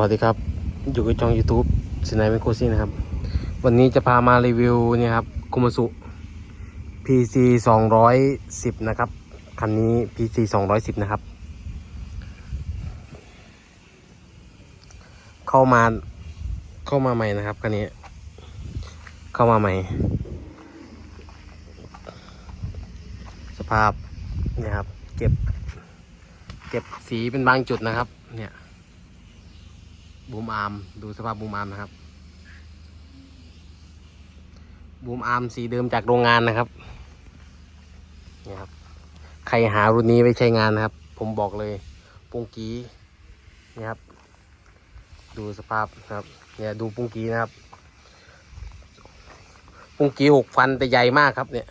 วัสดีครับ อยู่กับช่อง YouTube สินายเมโคซี่นะครับ วันนี้จะพามารีวิวเนี่ยครับคุมาสุ PC 210 นะครับ คันนี้ PC 210 นะครับ เข้ามาเข้ามาใหม่นะครับคันนี้ เข้ามาใหม่ สภาพเนี่ยครับ เก็บ เก็บสีเป็นบางจุดนะครับ เนี่ย บูมอาร์มดูสภาพบูมอาร์มนะครับ บูมอาร์มสีเดิมจากโรงงานนะครับเนี่ยครับ ใครหารุ่นนี้ไว้ใช้งานนะครับ ผมบอกเลยปุงกีเนี่ยครับ ดูสภาพครับเนี่ยดูปุงกีนะครับ ปุงกีหกฟันแต่ใหญ่มากครับ เนี่ย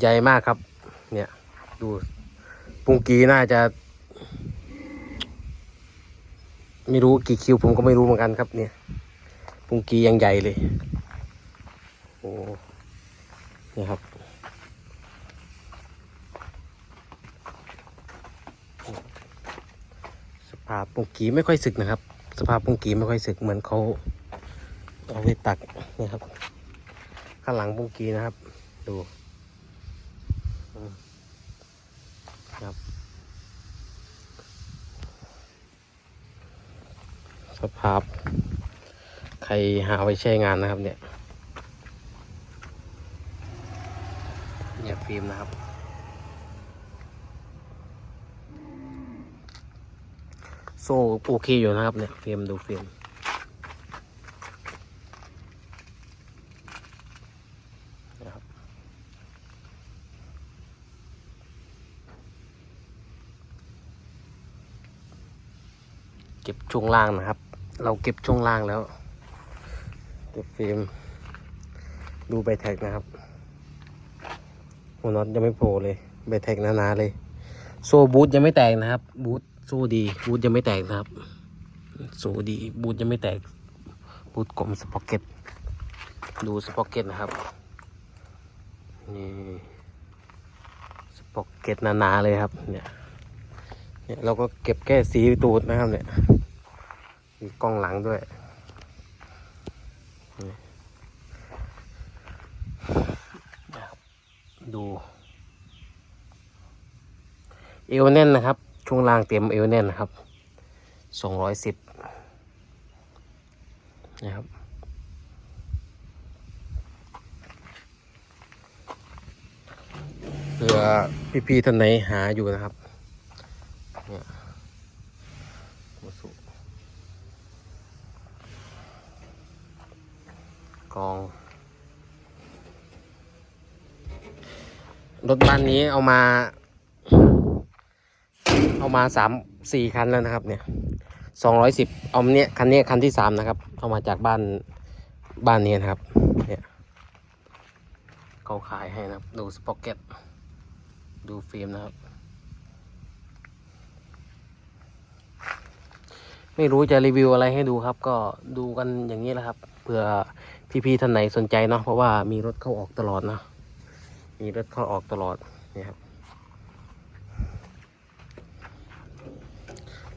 ใหญ่มากครับ เนี่ย ดูปุงกีน่าจะ ไม่รู้กี่คิวผมก็ไม่รู้เหมือนกันครับ เนี่ยปุงกียังใหญ่เลย โอ้เนี่ยครับสภาพปุงกีไม่ค่อยสึกนะครับ สภาพปุงกีไม่ค่อยสึกเหมือนเขาเอาไปตักเนี่ยครับ ข้างหลังปุงกีนะครับ ดูครับ ภาพ ใครหาไว้ใช้งานนะครับ เนี่ยเนี่ยฟิล์มนะครับ โซ่โอเคอยู่นะครับเนี่ยฟิล์มดูฟิล์มนะครับเก็บช่วงล่างนะครับ เราเก็บช่วงล่างแล้ว เก็บฟิล์มดูใบแท็กนะครับหัวน็อตยังไม่โผล่เลยใบแท็กหนาๆเลย โซ่บูทยังไม่แตกนะครับ บูทโซ่ดี บูทยังไม่แตกนะครับ โซ่ดี บูทยังไม่แตก บูทกลมสปอกเก็ต ดูสปอกเก็ตนะครับ นี่สปอกเก็ตหนาๆเลยครับ เนี่ย เนี่ยเราก็เก็บแค่สีตูดนะครับเนี่ย มีกล้องหลังด้วย ดู เอวแน่นนะครับ ช่วงล่างเต็มเอวแน่นนะครับสองร้อยสิบนะครับเผื่อพี่ๆท่านไหนหาอยู่นะครับ เนี่ยมาสุ กอง รถบ้านนี้เอามา เอามาสามสี่คันแล้วนะครับ เนี่ยสองร้อยสิบเอาเนี่ยคันนี้คันที่สามนะครับ เอามาจากบ้านบ้านนี้นะครับ เนี่ยเขาขายให้นะครับ ดูสป็อกเก็ต ดูฟิล์มนะครับ ไม่รู้จะรีวิวอะไรให้ดูครับ ก็ดูกันอย่างนี้แหละครับเผื่อ พี่ๆท่านไหนสนใจเนาะเพราะว่ามีรถเข้าออกตลอดเนาะมีรถเข้าออกตลอดนี่ครับ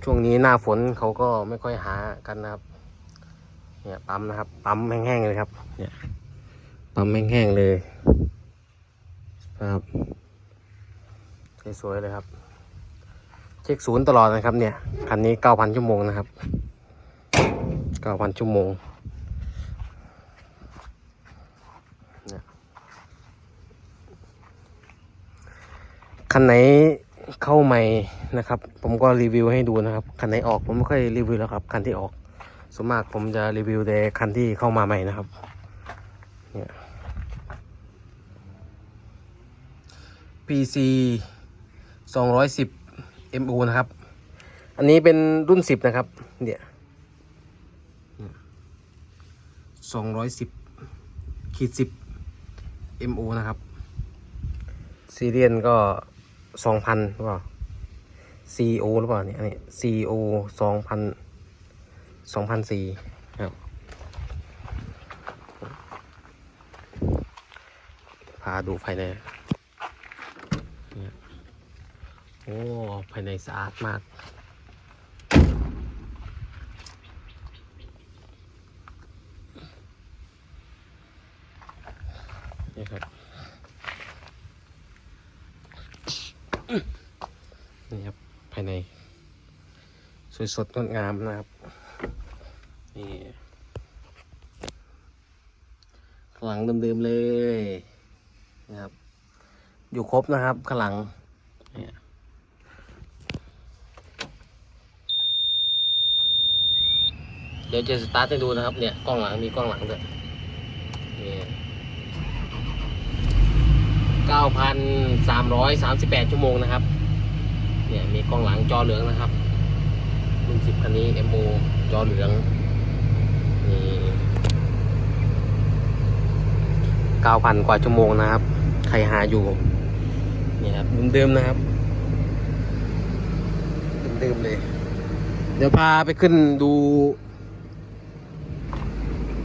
ช่วงนี้หน้าฝนเขาก็ไม่ค่อยหากันนะครับ เนี่ยปั๊มนะครับปั๊มแห้งๆเลยครับ เนี่ยปั๊มแห้งๆเลยครับสวยๆเลยครับ เช็คศูนย์ตลอดนะครับ เนี่ยคันนี้เก้าพันชั่วโมงนะครับเก้าพันชั่วโมง เนี่ยคันไหนเข้าใหม่นะครับ ผมก็รีวิวให้ดูนะครับ คันไหนออกผมไม่ค่อยรีวิวแล้วครับ คันที่ออกส่วนมากผมจะรีวิวแต่คันที่เข้ามาใหม่นะครับ เนี่ย PC 210 MU นะครับ อันนี้เป็นรุ่น 10 นะครับ เนี่ย210ขีด10 MU นะครับ ซีเรียนก็2,000หรือเปล่า CO หรือเปล่าเนี่ยอันนี้ CO 2,000 2,004ครับพาดูภายในโอ้ภายในสะอาดมาก นี่ครับ นี่ครับ ภายใน สวยสดงดงามนะครับ นี่ข้างหลังเดิมๆเลยนะครับ อยู่ครบนะครับข้างหลังเนี่ยเดี๋ยวจะสตาร์ทให้ดูนะครับ เนี่ยกล้องหลังมีกล้องหลังด้วยนี่ย สามสิบแปดชั่วโมงนะครับ เนี่ยมีกล้องหลังจอเหลืองนะครับรุ่นสิบคันนี้ MO จอเหลืองนี่เก้าพันกว่าชั่วโมงนะครับ ใครหาอยู่ เนี่ยครับเดิมๆนะครับเดิมๆเลย เดี๋ยวพาไปขึ้นดู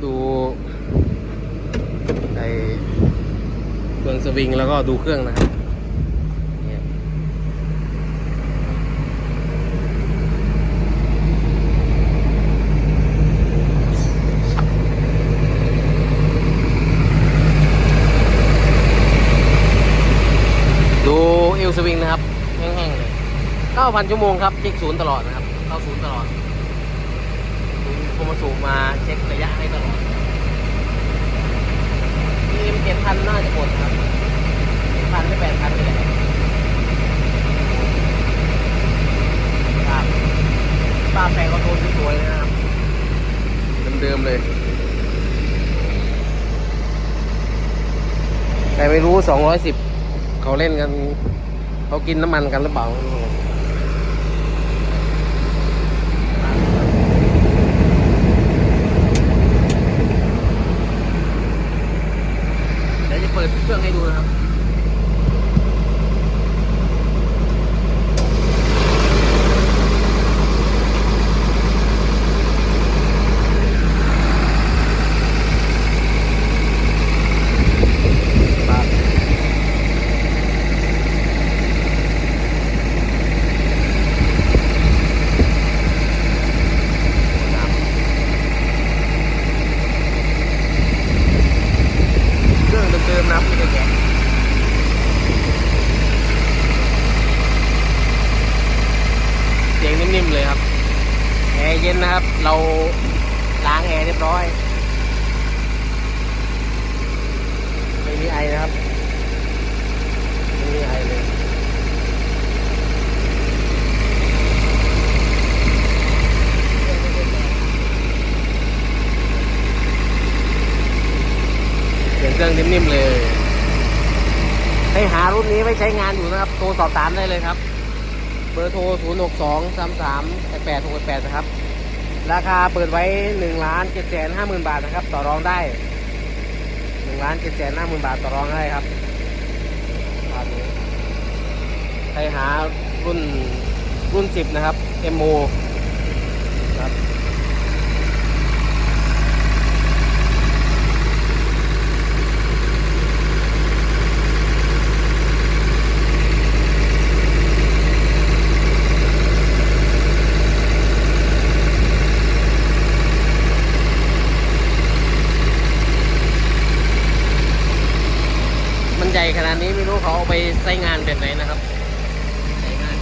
ดูไอ เบืองสวิงแล้วก็ดูเครื่องนะครับดูเอลสวิงนะครับแห้งๆเลย9,000 ชั่วโมงครับเช็คศูนย์ตลอดนะครับ เข้าศูนย์ตลอดดูโคมสูบมาเช็คระยะให้ตลอด มเจ็ดพันน่าจะหมดครับพันไม่แปดพันเละครับป้าแปลงก็โทนสวยๆนะครับ เดิมๆเลยแต่ไม่รู้210เขาเล่นกัน เขากินน้ำมันกันหรือเปล่าไม่รู้เดี๋ยวจะ เปิดเครื่องให้ดูนะครับครับเครื่องเดิมๆนะครับไม่ได้แกะเสียงนิ่มๆเลยครับ แอร์เย็นนะครับ เราล้างแอร์เรียบร้อย ไม่มีไอนะครับ ไม่มีไอเลย เสียงเครื่องนิ่มๆเลย ให้หารุ่นนี้ไว้ใช้งานอยู่นะครับ โทรสอบถามได้เลยครับ เบอร์โทร 0 6 2 3 3 8 6 8 นะครับ ราคาเปิดไว้1ล้าน7แสน5หมื่นบาทนะครับ ต่อรองได้1ล้าน7แสน5หมื่นบาทต่อรองได้ครับใครหารุ่นรุ่น 10 นะครับ MO ใหญ่ขนาดนี้ไม่รู้เขาเอาไปใช้งานแบบไหนนะครับใช้งาน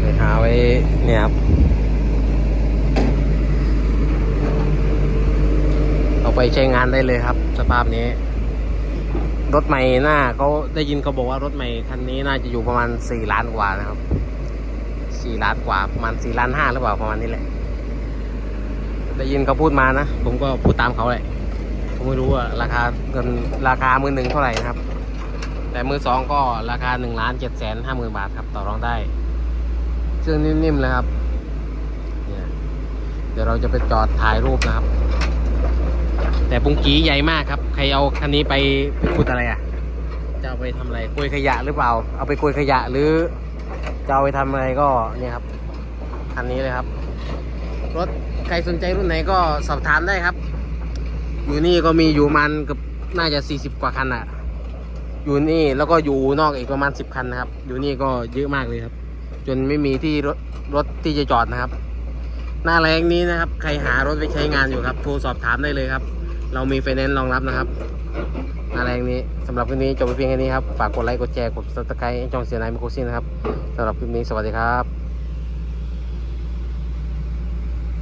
ไปหาไว้ เนี่ยครับ เอาไปใช้งานได้เลยครับ สภาพนี้ รถใหม่หน้าเขาได้ยินเขาบอกว่ารถใหม่คันนี้น่าจะอยู่ประมาณสี่ล้านกว่านะครับสี่ล้านกว่าประมาณสี่ล้านห้าหรือเปล่าประมาณนี้แหละ ได้ยินเขาพูดมานะ ผมก็พูดตามเขาแหละผมไม่รู้ว่าราคาเงินราคามือหนึ่งเท่าไหร่นะครับ แต่มือสองก็ราคาหนึ่งล้านเจ็ดแสนห้าหมื่นบาทครับ ต่อรองได้ เครื่องนิ่มๆเลยครับเนี่ยเดี๋ยวเราจะไปจอดถ่ายรูปนะครับ แต่ปุงกีใหญ่มากครับ ใครเอาคันนี้ไปไปขุดอะไรอะ จะเอาไปทำอะไรกุยขยะหรือเปล่า เอาไปกุยขยะหรือจะเอาไปทำอะไรก็เนี่ยครับคันนี้เลยครับรถใครสนใจรุ่นไหนก็สอบถามได้ครับ อยู่นี่ก็มีอยู่มันเกับน่าจะ 40 กว่าคันอะอยู่นี่แล้วก็อยู่นอกอีกประมาณ 10 คันนะครับ อยู่นี่ก็เยอะมากเลยครับ จนไม่มีที่รถรถที่จะจอดนะครับ หน้าแรงนี้นะครับ ใครหารถไปใช้งานอยู่ครับโทรสอบถามได้เลยครับ เรามีไฟแนนซ์รองรับนะครับหน้าแรงนี้สำหรับคลิปนี้จบไปเพียงแค่นี้ครับ ฝากกดไลค์กดแชร์กดซับสไครต์ช่องเสียนายมิโคซินนะครับสำหรับคลิปนี้สวัสดีครับ